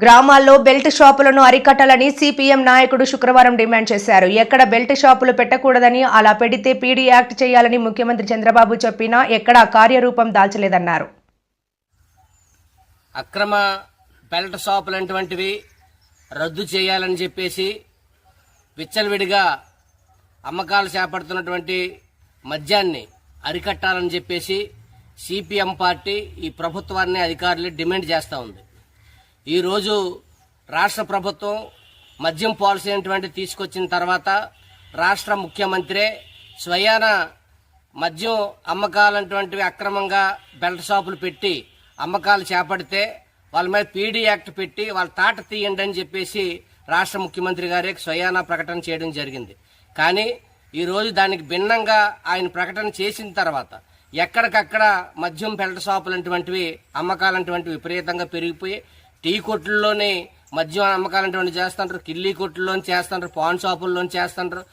గ్రామాల్లో belt షాపులను అరికట్టాలని CPM నాయకుడు శుక్రవారం డిమాండ్ చేశారు. ఎక్కడ బెల్ట్ షాపులు పెట్టకూడదని అలా పెడితే పీడీ యాక్ట్ చేయాలని ముఖ్యమంత్రి చంద్రబాబు చెప్పినా ఎక్కడా కార్యరూపం దాల్చలేదన్నారు. అక్రమ బెల్ట్ షాపులు అటువంటివి రద్దు చేయాలని చెప్పేసి విచ్చలవిడిగా అమ్మకాలు చేపడుతున్నటువంటి మద్యాన్ని అరికట్టాలని చెప్పేసి సిపిఎం పార్టీ ఈ ప్రభుత్వాన్ని అధికారులు డిమాండ్ చేస్తూ ఉంది. ఈరోజు రాష్ట్ర ప్రభుత్వం మద్యం పాలసీ అనేటువంటి తీసుకొచ్చిన తర్వాత రాష్ట్ర ముఖ్యమంత్రే స్వయాన మద్యం అమ్మకాలటువంటివి అక్రమంగా బెల్ట్ షాపులు పెట్టి అమ్మకాలు చేపడితే వాళ్ళ మీద పీడీ యాక్ట్ పెట్టి వాళ్ళ తాట తీయండి అని చెప్పేసి రాష్ట్ర ముఖ్యమంత్రి గారే స్వయాన ప్రకటన చేయడం జరిగింది. కానీ ఈరోజు దానికి భిన్నంగా ఆయన ప్రకటన చేసిన తర్వాత ఎక్కడికక్కడ మద్యం బెల్ట్ షాపులు అటువంటివి అమ్మకాలంటువంటివి విపరీతంగా పెరిగిపోయి టీ కొట్లలోనే మద్యం అమ్మకాలంటువంటివి చేస్తుంటారు కిల్లీ కొట్లలోని చేస్తుంటారు పాన్ షాపుల్లోని చేస్తుంటారు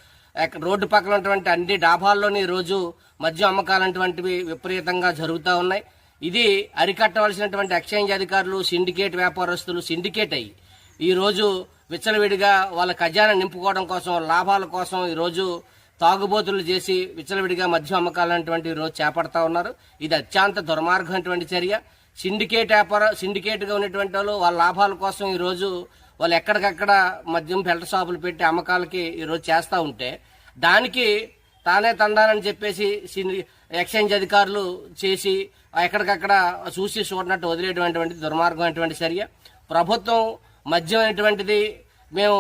రోడ్డు పక్కన ఉన్నటువంటి అన్ని డాబాల్లోని రోజు మద్యం అమ్మకాలంటువంటివి విపరీతంగా జరుగుతూ ఉన్నాయి. ఇది అరికట్టవలసినటువంటి ఎక్స్చేంజ్ అధికారులు సిండికేట్ వ్యాపారస్తులు సిండికేట్ అయ్యి ఈ రోజు విచ్చలవిడిగా వాళ్ళ ఖజానా నింపుకోవడం కోసం లాభాల కోసం ఈ రోజు తాగుబోతులు చేసి విచ్చలవిడిగా మద్యం అమ్మకాలు ఈ రోజు చేపడతా ఉన్నారు. ఇది అత్యంత దుర్మార్గం చర్య. సిండికేట్ వ్యాపార సిండికేట్గా ఉన్నటువంటి వాళ్ళు వాళ్ళ లాభాల కోసం ఈరోజు వాళ్ళు ఎక్కడికక్కడ మద్యం ఫిల్టర్ షాపులు పెట్టి అమ్మకాలకి ఈరోజు చేస్తూ ఉంటే దానికి తానే తండాలని చెప్పేసి ఎక్స్చేంజ్ అధికారులు చేసి ఎక్కడికక్కడ చూసి చూడనట్టు వదిలేటువంటి దుర్మార్గమైనటువంటి చర్య. ప్రభుత్వం మద్యం అనేటువంటిది మేము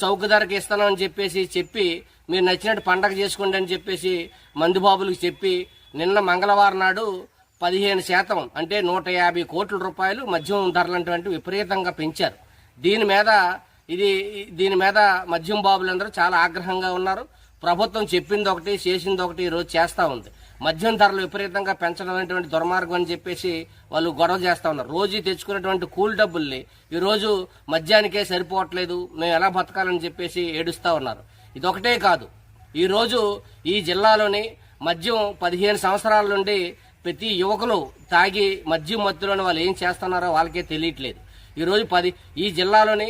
చౌక ధరకి ఇస్తామని చెప్పేసి చెప్పి మీరు నచ్చినట్టు పండగ చేసుకోండి అని చెప్పేసి మందుబాబులకు చెప్పి నిన్న మంగళవారం నాడు పదిహేను శాతం అంటే నూట యాభై కోట్ల రూపాయలు మద్యం ధరలంటువంటి విపరీతంగా పెంచారు. దీని మీద ఇది దీని మీద మద్యం బాబులందరూ చాలా ఆగ్రహంగా ఉన్నారు. ప్రభుత్వం చెప్పింది ఒకటి చేసింది ఒకటి ఈరోజు చేస్తూ ఉంది. మద్యం ధరలు విపరీతంగా పెంచడం అనేటువంటి దుర్మార్గం అని చెప్పేసి వాళ్ళు గొడవ చేస్తూ ఉన్నారు. రోజు తెచ్చుకున్నటువంటి కూల్ డబ్బుల్ని ఈరోజు మద్యానికే సరిపోవట్లేదు మేము ఎలా బతకాలని చెప్పేసి ఏడుస్తూ ఉన్నారు. ఇదొకటే కాదు. ఈరోజు ఈ జిల్లాలోని మద్యం పదిహేను సంవత్సరాల నుండి ప్రతి యువకులు తాగి మద్యం మత్తులోని వాళ్ళు ఏం చేస్తున్నారో వాళ్ళకే తెలియట్లేదు. ఈరోజు పది ఈ జిల్లాలోని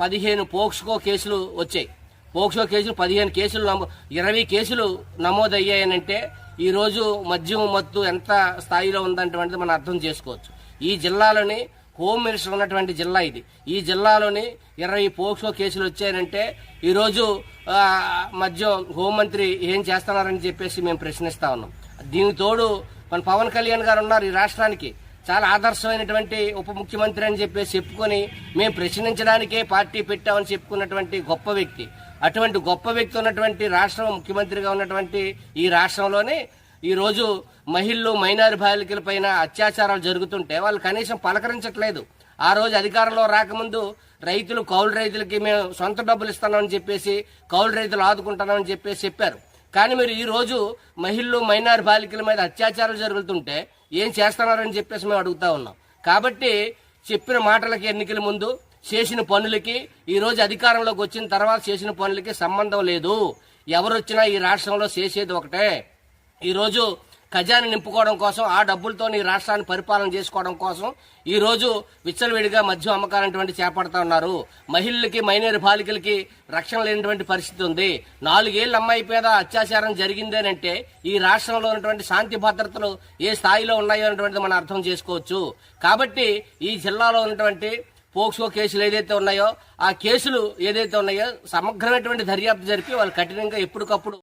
పదిహేను పోక్స్కో కేసులు వచ్చాయి. పోక్సో కేసులు పదిహేను కేసులు నమో ఇరవై కేసులు నమోదయ్యాయనంటే ఈరోజు మద్యం మత్తు ఎంత స్థాయిలో ఉందంటువంటిది మనం అర్థం చేసుకోవచ్చు. ఈ జిల్లాలోని హోమ్ మినిస్టర్ ఉన్నటువంటి జిల్లా ఇది. ఈ జిల్లాలోని ఇరవై పోక్సో కేసులు వచ్చాయంటే ఈరోజు మద్యం హోంమంత్రి ఏం చేస్తున్నారని చెప్పేసి మేము ప్రశ్నిస్తా ఉన్నాం. దీనికి తోడు మన పవన్ కళ్యాణ్ గారు ఉన్నారు ఈ రాష్ట్రానికి. చాలా ఆదర్శమైనటువంటి ఉప ముఖ్యమంత్రి అని చెప్పేసి చెప్పుకొని మేము ప్రశ్నించడానికే పార్టీ పెట్టామని చెప్పుకున్నటువంటి గొప్ప వ్యక్తి. అటువంటి గొప్ప వ్యక్తి ఉన్నటువంటి రాష్ట్రం ముఖ్యమంత్రిగా ఉన్నటువంటి ఈ రాష్ట్రంలోనే ఈ రోజు మహిళలు మైనారి బాలికల పైన అత్యాచారాలు జరుగుతుంటే వాళ్ళు కనీసం పలకరించట్లేదు. ఆ రోజు అధికారంలో రాకముందు రైతులు కౌలు రైతులకి మేము సొంత డబ్బులు ఇస్తామని చెప్పేసి కౌలు రైతులు ఆదుకుంటున్నామని చెప్పేసి చెప్పారు. కానీ మీరు ఈరోజు మహిళలు మైనార్ బాలికల మీద అత్యాచారాలు జరుగుతుంటే ఏం చేస్తున్నారని చెప్పేసి మేము అడుగుతా ఉన్నాం. కాబట్టి చెప్పిన మాటలకి ఎన్నికల ముందు చేసిన పనులకి ఈరోజు అధికారంలోకి వచ్చిన తర్వాత చేసిన పనులకి సంబంధం లేదు. ఎవరు వచ్చినా ఈ రాష్ట్రంలో చేసేది ఒకటే. ఈరోజు ఖజానా నింపుకోవడం కోసం ఆ డబ్బులతో ఈ రాష్ట్రాన్ని పరిపాలన చేసుకోవడం కోసం ఈ రోజు విచ్చలవిడిగా మద్యం అమ్మకాలటువంటి చేపడతా ఉన్నారు. మహిళలకి మైనర్ బాలికలకి రక్షణ లేనటువంటి పరిస్థితి ఉంది. నాలుగేళ్ళ అమ్మాయి పేద అత్యాచారం జరిగిందేనంటే ఈ రాష్ట్రంలో ఉన్నటువంటి శాంతి భద్రతలు ఏ స్థాయిలో ఉన్నాయో అనేటువంటిది మనం అర్థం చేసుకోవచ్చు. కాబట్టి ఈ జిల్లాలో ఉన్నటువంటి పోక్సో కేసులు ఏదైతే ఉన్నాయో ఆ కేసులు ఏదైతే ఉన్నాయో సమగ్రమైనటువంటి దర్యాప్తు జరిపి వాళ్ళు కఠినంగా ఎప్పటికప్పుడు